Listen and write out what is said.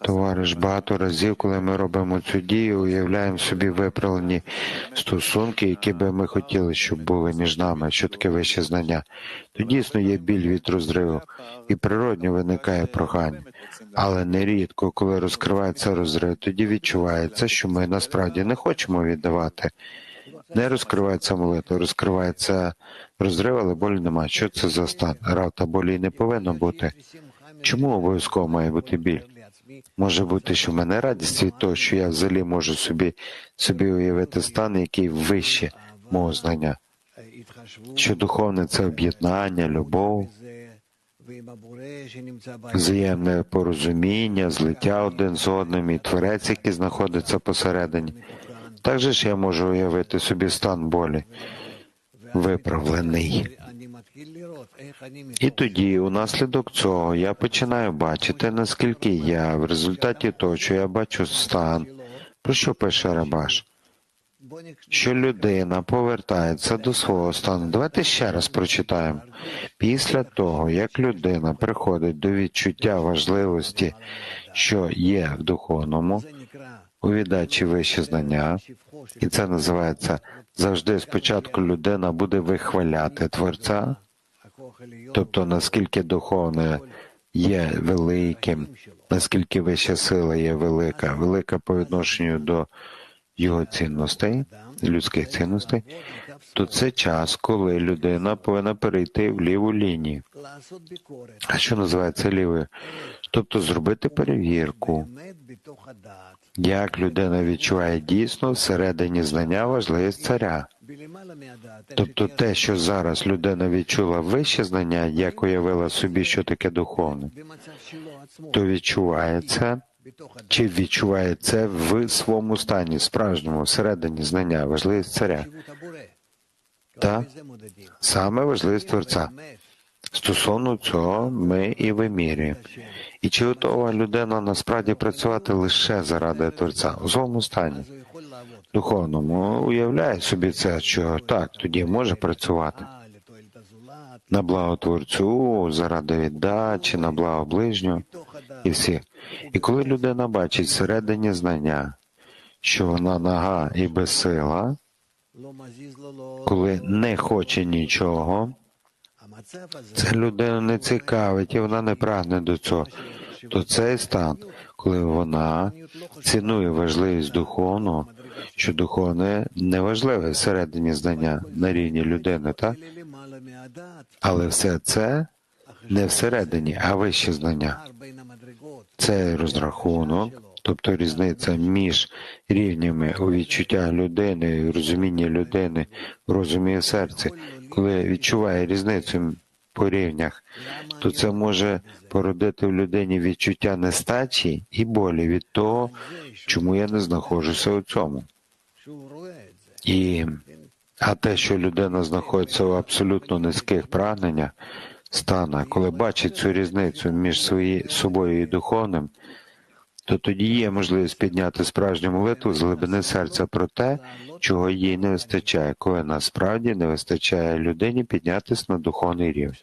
Товариш, багато разів, коли ми робимо цю дію, уявляємо собі виправлені стосунки, які би ми хотіли, щоб були між нами, що таке вище знання. То дійсно є біль від розриву, і природньо виникає прохання. Але нерідко, коли розкривається розрив, тоді відчувається, що ми насправді не хочемо віддавати. Не розкривається молитва, розкривається розрив, але болі немає. Що це за стан? Рав та болі не повинно бути. Чому обов'язково має бути біль? Може бути, що в мене радість від того, що я взагалі можу собі собі уявити стан, який вище мого знання. Що духовне це об'єднання, любов, взаємне порозуміння, злиття один з одним і творець, який знаходиться посередині. Так же ж я можу уявити собі стан болі, виправлений. І тоді, унаслідок цього, я починаю бачити, наскільки я в результаті того, що я бачу стан, про що пише Рабаш, що людина повертається до свого стану. Давайте ще раз прочитаємо. Після того, як людина приходить до відчуття важливості, що є в духовному, у віддачі вище знання, і це називається завжди спочатку людина буде вихваляти Творця, тобто наскільки духовне є великим, наскільки вища сила є велика, велика по відношенню до його цінностей, людських цінностей, то це час, коли людина повинна перейти в ліву лінію. А що називається лівою? Тобто зробити перевірку, як людина відчуває дійсно всередині знання важливість царя. Тобто те, що зараз людина відчула вище знання, як уявила собі, що таке духовне, то відчувається чи відчуває це в своєму стані, справжньому, всередині знання, важливість царя. Та саме важливість Творця. Стосовно цього ми і вимірюємо. І чи готова людина насправді працювати лише заради Творця у своєму стані? Духовному уявляє собі це, що так, тоді може працювати на благо Творцю, заради віддачі, на благо ближнього і всіх. І коли людина бачить всередині знання, що вона нага і безсила, коли не хоче нічого, це людину не цікавить і вона не прагне до цього. То цей стан, коли вона цінує важливість духовного, що духовне не важливе всередині знання на рівні людини, так? Але все це не всередині, а вище знання. Це розрахунок, тобто різниця між рівнями у відчуття людини, розуміння людини, в розумі серці. Коли відчуває різницю по рівнях, то це може породити в людині відчуття нестачі і болі від того, чому я не знаходжуся у цьому. І а те, що людина знаходиться у абсолютно низьких прагненнях, стана, коли бачить цю різницю між свої, собою і духовним, то тоді є можливість підняти справжню молитву з глибини серця про те, чого їй не вистачає, коли насправді не вистачає людині піднятися на духовний рівень.